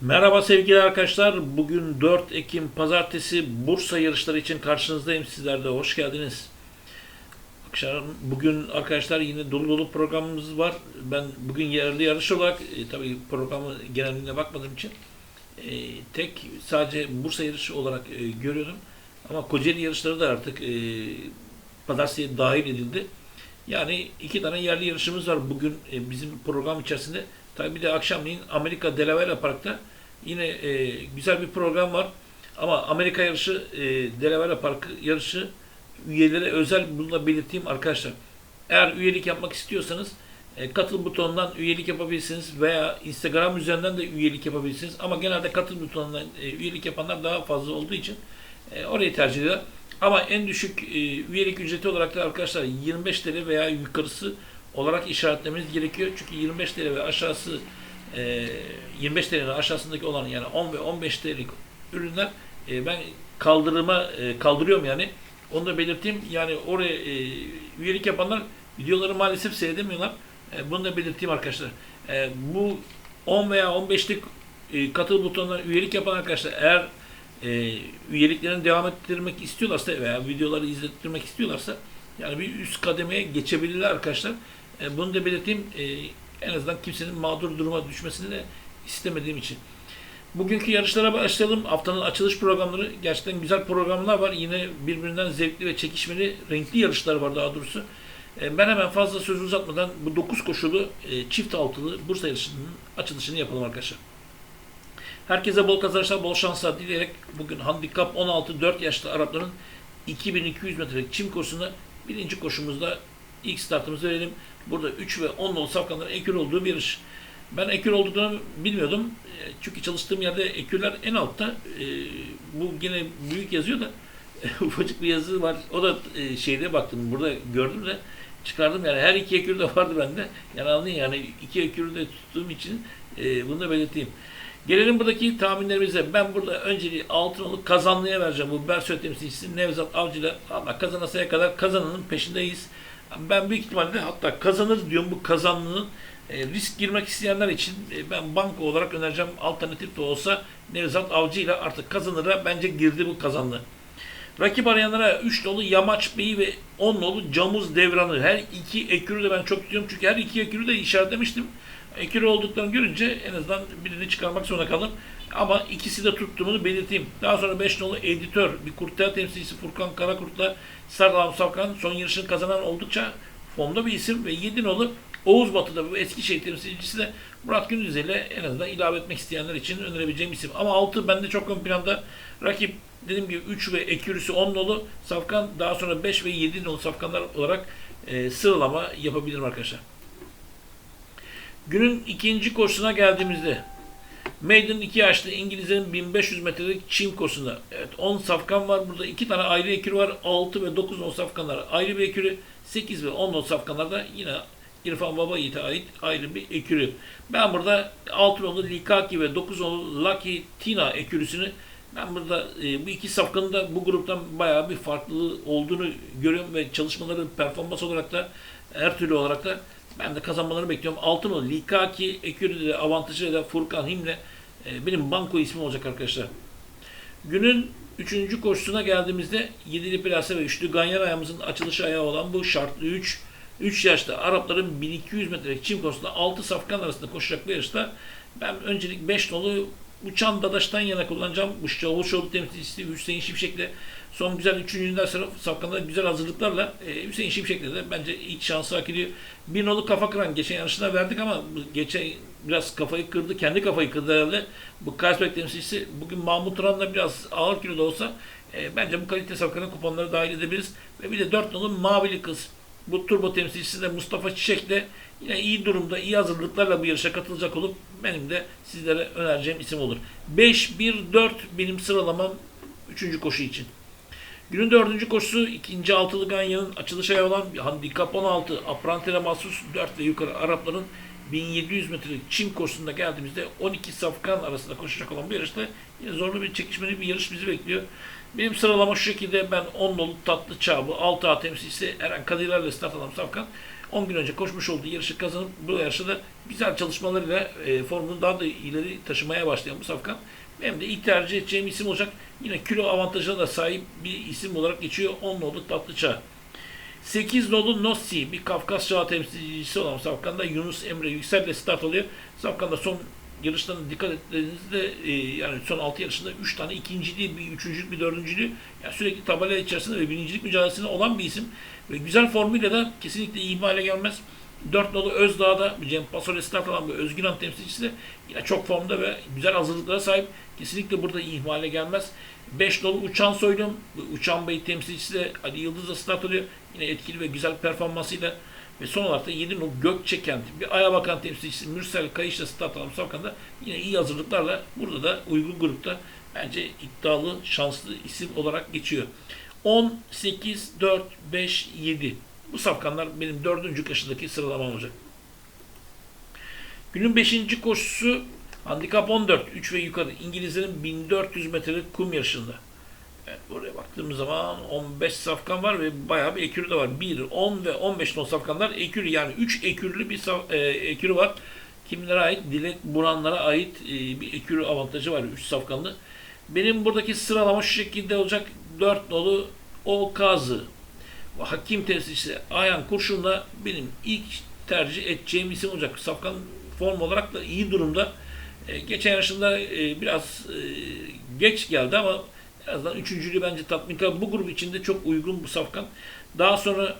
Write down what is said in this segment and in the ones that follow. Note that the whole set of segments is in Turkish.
Merhaba sevgili arkadaşlar. Bugün 4 Ekim Pazartesi Bursa yarışları için karşınızdayım. Sizler de hoş geldiniz. Akşam bugün arkadaşlar yine dolu dolu programımız var. Ben bugün yerli yarış olarak e, tabii programı geneline bakmadığım için e, tek sadece Bursa yarışı olarak e, görüyorum. Ama Kocaeli yarışları da artık e, Pazartesi'ye dahil edildi. Yani iki tane yerli yarışımız var bugün e, bizim program içerisinde. Tabii bir de akşamleyin Amerika Delaware Park'ta yine e, güzel bir program var. Ama Amerika yarışı, e, Delaware Park yarışı üyelere özel bunu da belirteyim arkadaşlar. Eğer üyelik yapmak istiyorsanız e, katıl butonundan üyelik yapabilirsiniz veya Instagram üzerinden de üyelik yapabilirsiniz. Ama genelde katıl butonundan e, üyelik yapanlar daha fazla olduğu için e, orayı tercih ediyorlar. Ama en düşük e, üyelik ücreti olarak da arkadaşlar 25 TL veya yukarısı olarak işaretlemeniz gerekiyor. Çünkü 25 TL ve aşağısı e, 25 TL'nin aşağısındaki olan yani 10 ve 15 TL'lik ürünler e, ben kaldırıma e, kaldırıyorum yani. Onu da belirteyim. Yani oraya e, üyelik yapanlar videoları maalesef seyredemiyorlar. E, bunu da belirteyim arkadaşlar. E, bu 10 veya 15'lik e, katıl butonuna üyelik yapan arkadaşlar eğer e, üyeliklerini devam ettirmek istiyorlarsa veya videoları izlettirmek istiyorlarsa yani bir üst kademeye geçebilirler arkadaşlar. E, bunu da belirteyim. E, en azından kimsenin mağdur duruma düşmesini de istemediğim için. Bugünkü yarışlara başlayalım. Haftanın açılış programları gerçekten güzel programlar var. Yine birbirinden zevkli ve çekişmeli, renkli yarışlar var daha doğrusu. E, ben hemen fazla söz uzatmadan bu 9 koşulu e, çift altılı Bursa yarışının açılışını yapalım arkadaşlar. Herkese bol kazançlar, bol şanslar dileyerek bugün handikap 16 4 yaşlı Arapların 2200 metrelik çim koşusunda birinci koşumuzda ilk startımızı verelim. Burada 3 ve 10 nolu safkanların ekür olduğu bir yarış. Ben ekür olduğunu bilmiyordum. E, Çünkü çalıştığım yerde ekürler en altta. E, Bu yine büyük yazıyor da ufacık bir yazı var. O da e, şeyde baktım. Burada gördüm de çıkardım yani her iki ekür de vardı bende. Yani anlayın yani iki ekürü de tuttuğum için bunu da belirteyim. Gelelim buradaki tahminlerimize. Ben burada önceliği Altınoluk kazanlıya vereceğim. Bu Bersöy temsilcisi Nevzat Avcı ile Allah kazanasaya kadar kazananın peşindeyiz. Ben büyük ihtimalle hatta kazanır diyorum bu kazanlığın e, risk girmek isteyenler için e, ben banka olarak önereceğim alternatif de olsa Nevzat Avcı ile artık kazanıra bence girdi bu kazanlı. Rakip arayanlara 3 dolu Yamaç Bey'i ve 10 dolu Camuz Devran'ı her iki ekürü de ben çok tutuyorum çünkü her iki ekürü de işaretlemiştim. Ekürü olduklarını görünce en azından birini çıkarmak zorunda kaldım. Ama ikisi de tuttuğumu belirteyim. Daha sonra 5 nolu editör, bir kurtar temsilcisi Furkan Karakurt'la Sardal Savkan son yarışını kazanan oldukça formda bir isim ve 7 nolu Oğuz Batı'da bu eski şey temsilcisi de Murat Gündüz ile en azından ilave etmek isteyenler için önerebileceğim isim. Ama 6 bende çok ön planda. Rakip dediğim gibi 3 ve ekürüsü 10 nolu Safkan daha sonra 5 ve 7 nolu Safkanlar olarak e, sıralama yapabilirim arkadaşlar. Günün ikinci koşusuna geldiğimizde Maiden 2 yaşlı İngilizlerin 1500 metrelik çim koşusunda. Evet 10 safkan var. Burada 2 tane ayrı ekürü var. 6 ve 9 on safkanlar ayrı bir ekürü. 8 ve 10 on safkanlar da yine İrfan Baba Yiğit'e ait ayrı bir ekürü. Ben burada 6 onlu Likaki ve 9 onlu Lucky Tina ekürüsünü ben burada e, bu iki safkanın da bu gruptan bayağı bir farklı olduğunu görüyorum ve çalışmaları performans olarak da her türlü olarak da ben de kazanmalarını bekliyorum. Altın o Likaki, Ekürü de avantajı da Furkan Himle e, benim banko ismi olacak arkadaşlar. Günün üçüncü koşusuna geldiğimizde yedili plase ve üçlü ganyan ayağımızın açılış ayağı olan bu şartlı 3 3 yaşta Arapların 1200 metrelik çim koşusunda 6 safkan arasında koşacak bir yarışta ben öncelik 5 nolu Uçan Dadaş'tan yana kullanacağım. Bu Çavuşoğlu temsilcisi Hüseyin Şimşek'le son güzel üçüncünden sonra safkanlar güzel hazırlıklarla e, Hüseyin Şimşek'le de bence ilk şansı hak ediyor. Bir nolu kafa kıran geçen yarışında verdik ama geçen biraz kafayı kırdı. Kendi kafayı kırdı herhalde. Bu Kaysbek temsilcisi bugün Mahmut Turan'la biraz ağır kiloda olsa e, bence bu kalite safkanın kuponları dahil edebiliriz. Ve bir de dört nolu Mavili Kız. Bu turbo temsilcisi de Mustafa Çiçek'le yine iyi durumda, iyi hazırlıklarla bu yarışa katılacak olup benim de sizlere önereceğim isim olur. 5-1-4 benim sıralamam 3. koşu için. Günün dördüncü koşusu ikinci altılı Ganya'nın açılış ayağı olan handikap 16 Aprantel'e mahsus 4 ve yukarı Arapların 1700 metrelik çim koşusunda geldiğimizde 12 safkan arasında koşacak olan bir yarışta yine zorlu bir çekişmeli bir yarış bizi bekliyor. Benim sıralama şu şekilde ben 10 dolu tatlı çağbı 6 A temsilcisi Eren Kadirler'le start alan Safkan. 10 gün önce koşmuş olduğu yarışı kazanıp bu yarışta da güzel çalışmalarıyla e, formunu daha da ileri taşımaya başlayan bu safkan hem de ilk tercih edeceğim isim olacak. Yine kilo avantajına da sahip bir isim olarak geçiyor. 10 nolu Tatlıça. 8 nolu Nossi bir Kafkas Çağı temsilcisi olan Safkan'da Yunus Emre Yüksel ile start alıyor. Safkan'da son yarışlarına dikkat ettiğinizde e, yani son 6 yarışında 3 tane ikinciliği, bir üçüncülük, bir dördüncülüğü yani sürekli tabela içerisinde ve birincilik mücadelesinde olan bir isim. Ve güzel formuyla da kesinlikle ihmale gelmez. 4 nolu Özdağ'da Cem Pasol'e start alan bir Özgün Han temsilcisi de yine çok formda ve güzel hazırlıklara sahip. Kesinlikle burada ihmale gelmez. 5 nolu Uçan Soylum, Uçan Bey temsilcisi de Ali Yıldız'la start alıyor. Yine etkili ve güzel performansıyla ve son olarak da 7 nolu Gökçeken, bir Aya Bakan temsilcisi Mürsel Kayış'la start alan Safkan'da yine iyi hazırlıklarla burada da uygun grupta bence iddialı, şanslı isim olarak geçiyor. 10, 8, 4, 5, 7. Bu safkanlar benim dördüncü kaşındaki sıralamam olacak. Günün beşinci koşusu handikap 14, 3 ve yukarı. İngilizlerin 1400 metrelik kum yarışında. Evet, buraya baktığımız zaman 15 safkan var ve bayağı bir ekürü de var. 1, 10 ve 15 ton safkanlar ekürü yani 3 ekürlü bir saf, e, ekürü var. Kimlere ait? Dilek Buranlara ait e, bir ekürü avantajı var 3 safkanlı. Benim buradaki sıralama şu şekilde olacak. 4 nolu Okazı. Hakim temsilcisi Ayhan Kurşun'la benim ilk tercih edeceğim isim olacak. Safkan form olarak da iyi durumda. E, geçen yarışında e, biraz e, geç geldi ama azından üçüncülüğü bence tatminkar. Bu grup içinde çok uygun bu Safkan. Daha sonra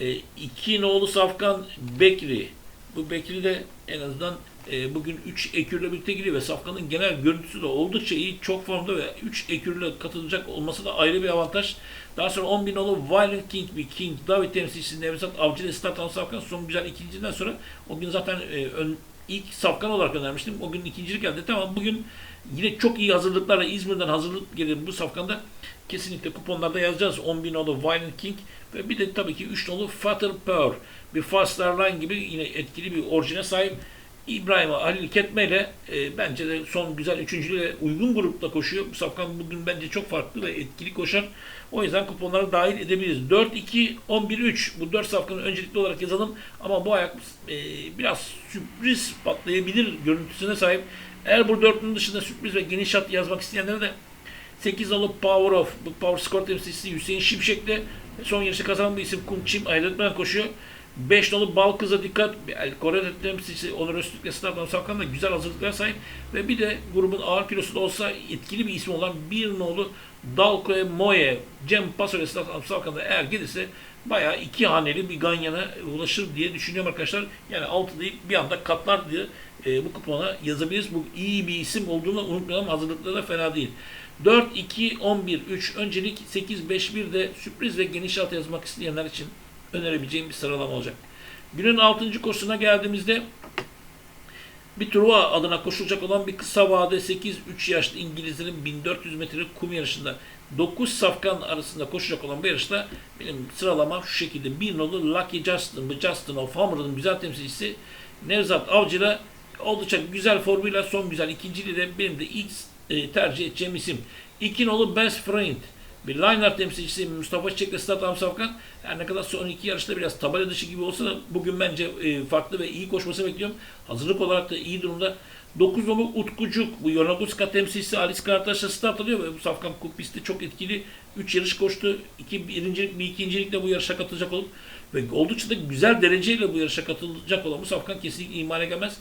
e, iki nolu Safkan Bekri. Bu Bekri de en azından e, bugün 3 ekürle birlikte giriyor ve Safkan'ın genel görüntüsü de oldukça iyi. Çok formda ve 3 ekürle katılacak olması da ayrı bir avantaj. Daha sonra 10 bin nolu Violent King bir King David temsilcisi Nevzat Avcı ile start alan Safkan son güzel ikinciden sonra o gün zaten e, ön, ilk Safkan olarak önermiştim. O gün ikincilik etti ama bugün yine çok iyi hazırlıklarla İzmir'den hazırlık gelir bu safkanda. Kesinlikle kuponlarda yazacağız. 10 bin nolu Violent King ve bir de tabii ki 3 nolu Fatal Power. Bir Fast Line gibi yine etkili bir orijine sahip. İbrahim Halil Ketme ile e, bence de son güzel üçüncülüğe uygun grupta koşuyor. Bu safkan bugün bence çok farklı ve etkili koşar. O yüzden kuponlara dahil edebiliriz. 4-2-11-3 bu 4 safkanı öncelikli olarak yazalım. Ama bu ayak e, biraz sürpriz patlayabilir görüntüsüne sahip. Eğer bu dörtlünün dışında sürpriz ve geniş hat yazmak isteyenlere de 8 nolu Power of, bu Power Score temsilcisi Hüseyin Şimşek'le son yarışı kazanan bir isim Kum Çim ayrıtmadan koşuyor. 5 nolu Balkız'a dikkat. El Kore temsilcisi Onur Öztürk'le Stardan Savkan da güzel hazırlıklara sahip. Ve bir de grubun ağır kilosu da olsa etkili bir isim olan bir nolu Dalkoe Moye, Cem Pasol'e Stardan Savkan da eğer gelirse bayağı iki haneli bir Ganyan'a ulaşır diye düşünüyorum arkadaşlar. Yani 6 değil bir anda katlar diye e, bu kupona yazabiliriz. Bu iyi bir isim olduğunu unutmayalım. Hazırlıkları da fena değil. 4, 2, 11, 3 öncelik 8, 5, 1 de sürpriz ve geniş alt yazmak isteyenler için önerebileceğim bir sıralama olacak. Günün 6. koşusuna geldiğimizde bir Truva adına koşulacak olan bir kısa vade 8-3 yaşlı İngilizlerin 1400 metre kum yarışında 9 safkan arasında koşacak olan bu yarışta benim sıralamam şu şekilde. Bir nolu Lucky Justin, Justin of Hammer'ın güzel temsilcisi Nevzat Avcı'la oldukça güzel formuyla son güzel ikinciliği de benim de ilk e, tercih edeceğim isim. İki nolu Best Friend. Bir liner temsilcisi Mustafa Çiçek'le Start Amsafkan her ne kadar son iki yarışta biraz tabela dışı gibi olsa da bugün bence e, farklı ve iyi koşması bekliyorum. Hazırlık olarak da iyi durumda. 9 nolu Utkucuk, bu Yonaguska temsilcisi Alice Karataş'la start alıyor ve bu Safkan Kup pisti çok etkili. 3 yarış koştu. 2 birincilik, bir ikincilikle bu yarışa katılacak olup ve oldukça da güzel dereceyle bu yarışa katılacak olan bu Safkan kesinlikle imale gelmez.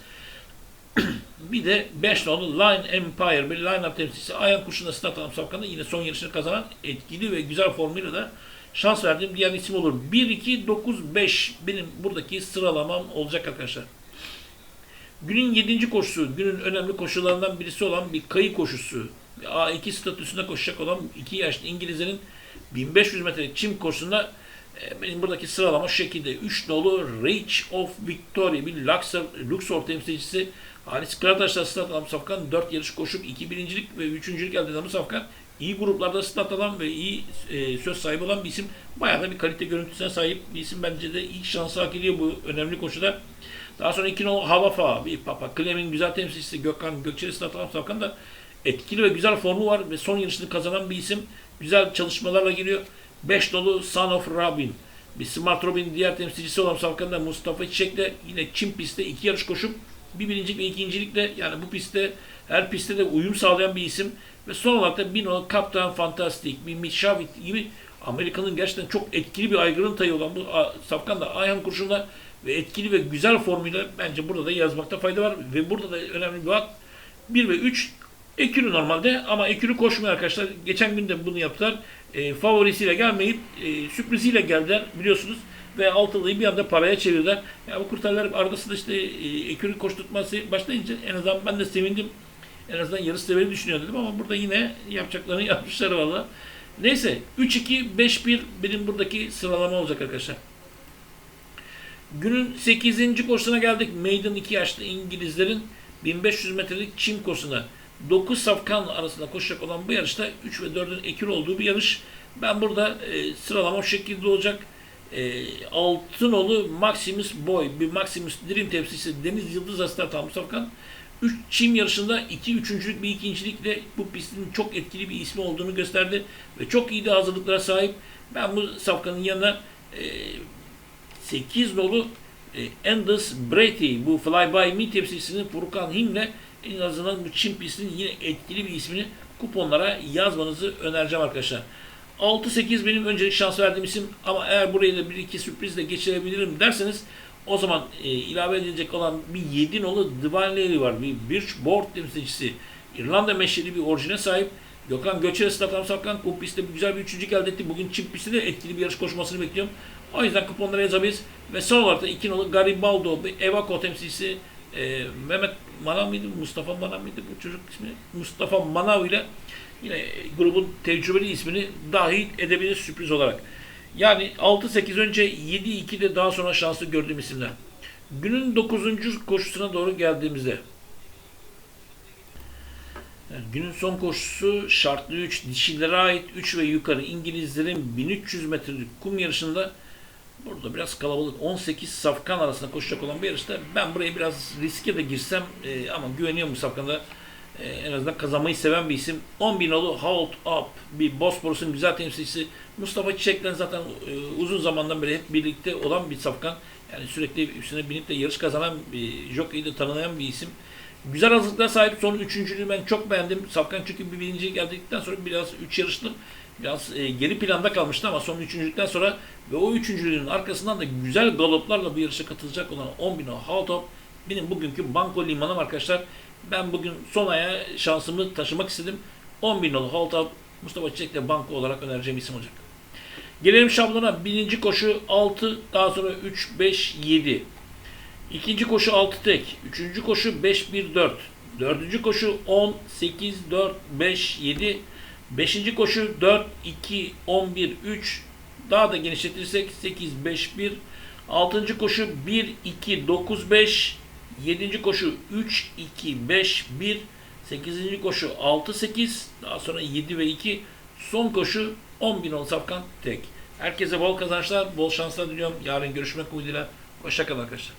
Bir de 5 nolu Line Empire bir line-up temsilcisi Ayan Kuşu'nda start alan Safkan'da yine son yarışını kazanan etkili ve güzel formuyla da şans verdiğim diğer isim olur. 1-2-9-5 benim buradaki sıralamam olacak arkadaşlar. Günün 7. koşusu, günün önemli koşularından birisi olan bir kayı koşusu. A2 statüsünde koşacak olan 2 yaşlı İngilizlerin 1500 metre çim koşusunda benim buradaki sıralama şu şekilde. 3 nolu Reach of Victory bir Luxor, Luxor temsilcisi Halis Karataş'la start alan Safkan 4 yarış koşup 2 birincilik ve 3. elde eden Safkan iyi gruplarda start alan ve iyi e, söz sahibi olan bir isim. Bayağı da bir kalite görüntüsüne sahip bir isim. Bence de ilk şansı hak ediyor bu önemli koşuda. Daha sonra 2 nolu Havafa bir Papa Klem'in güzel temsilcisi Gökhan Gökçeli start alan Safkan da etkili ve güzel formu var ve son yarışını kazanan bir isim. Güzel çalışmalarla giriyor. 5 dolu Son of Rabin. Bir Smart Robin'in diğer temsilcisi olan Safkan'da Mustafa Çiçek'le yine Çin pistte iki yarış koşup bir birincilik ve ikincilikle yani bu pistte her pistte de uyum sağlayan bir isim. Ve son olarak da Bino, Kaptan Fantastic, bir Mishavit gibi Amerika'nın gerçekten çok etkili bir aygırın tayı olan bu Safkan da Ayhan Kurşun'la ve etkili ve güzel formuyla bence burada da yazmakta fayda var. Ve burada da önemli bir at 1 ve 3 Ekürü normalde ama Ekürü koşmuyor arkadaşlar. Geçen gün de bunu yaptılar. E, favorisiyle gelmeyip e, sürpriziyle geldiler biliyorsunuz. Ve altılıyı bir anda paraya çevirdiler. Ya bu kurtarlar arasında işte e, Ekürü koşturtması başlayınca en azından ben de sevindim. En azından yarış severi düşünüyor dedim ama burada yine yapacaklarını yapmışlar valla. Neyse 3-2-5-1 benim buradaki sıralama olacak arkadaşlar. Günün 8. koşusuna geldik. Maiden 2 yaşlı İngilizlerin 1500 metrelik çim koşusuna. 9 safkan arasında koşacak olan bu yarışta 3 ve 4'ün ekil olduğu bir yarış. Ben burada e, sıralama şu şekilde olacak. E, Altınoğlu Maximus Boy, bir Maximus Dream temsilcisi Deniz Yıldız Astar Tam Safkan. 3 çim yarışında 2 üçüncülük bir ikincilikle bu pistin çok etkili bir ismi olduğunu gösterdi ve çok iyi de hazırlıklara sahip. Ben bu safkanın yanına e, 8 nolu e, Anders Brady bu Fly By Me temsilcisinin Furkan Him'le en azından bu Çin pistinin yine etkili bir ismini kuponlara yazmanızı önereceğim arkadaşlar. 6-8 benim öncelik şans verdiğim isim ama eğer burayı da bir iki sürprizle geçirebilirim derseniz o zaman e, ilave edilecek olan bir 7 nolu Divine Lady var. Bir Birchboard temsilcisi. İrlanda meşheli bir orijine sahip. Gökhan Göçer Stafan Safkan bu pistte güzel bir üçüncülük elde etti. Bugün Çin pistte de etkili bir yarış koşmasını bekliyorum. O yüzden kuponlara yazabiliriz. Ve son olarak da 2 nolu Garibaldo, bir Evako temsilcisi e, Mehmet Manav mıydı? Mustafa Manav mıydı bu çocuk ismi? Mustafa Manav ile yine grubun tecrübeli ismini dahil edebilir sürpriz olarak. Yani 6-8 önce 7-2 de daha sonra şanslı gördüğüm isimler. Günün 9. koşusuna doğru geldiğimizde yani günün son koşusu şartlı 3 dişilere ait 3 ve yukarı İngilizlerin 1300 metrelik kum yarışında burada biraz kalabalık 18 safkan arasında koşacak olan bir yarışta ben buraya biraz riske de girsem e, ama güveniyorum bu safkanda e, en azından kazanmayı seven bir isim. 10 bin nolu Hold Up bir Bosporus'un güzel temsilcisi. Mustafa Çiçek'ten zaten e, uzun zamandan beri hep birlikte olan bir safkan. Yani sürekli üstüne binip de yarış kazanan bir jockey'i de tanınan bir isim. Güzel hazırlıklar sahip. Son üçüncülüğü ben çok beğendim. Safkan çünkü bir birinci geldikten sonra biraz üç yarışlı biraz e, geri planda kalmıştı ama son üçüncülükten sonra ve o üçüncülüğün arkasından da güzel galoplarla bu yarışa katılacak olan 10 bin o Haltop benim bugünkü banko limanım arkadaşlar. Ben bugün son aya şansımı taşımak istedim. 10 bin dolar Haltop Mustafa Çiçek de banko olarak önereceğim isim olacak. Gelelim şablona. Birinci koşu 6, daha sonra 3, 5, 7. İkinci koşu 6 tek. Üçüncü koşu 5, 1, 4. Dördüncü koşu 10, 8, 4, 5, 7. Beşinci koşu 4, 2, 11, 3. Daha da genişletirsek 8, 5, 1. Altıncı koşu 1, 2, 9, 5. Yedinci koşu 3, 2, 5, 1. Sekizinci koşu 6, 8. Daha sonra 7 ve 2. Son koşu 10 bin ol safkan tek. Herkese bol kazançlar, bol şanslar diliyorum. Yarın görüşmek umuduyla. Hoşçakalın arkadaşlar.